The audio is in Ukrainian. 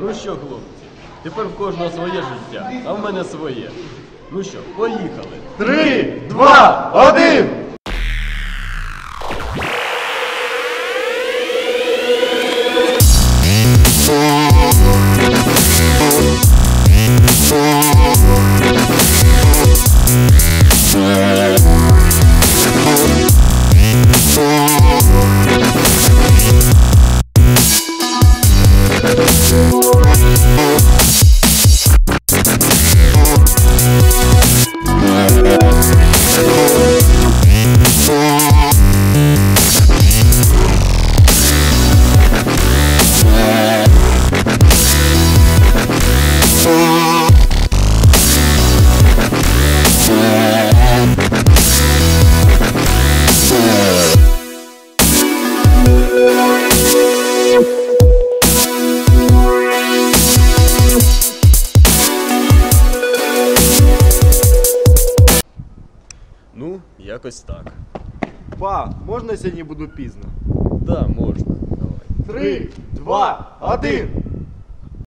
Ну що, хлопці, тепер в кожного своє життя, а в мене своє. Ну що, поїхали. Три, два, один! Ну, якось так. Па, можна сьогодні буду пізно? Да, можна. Давай. Три, два, один!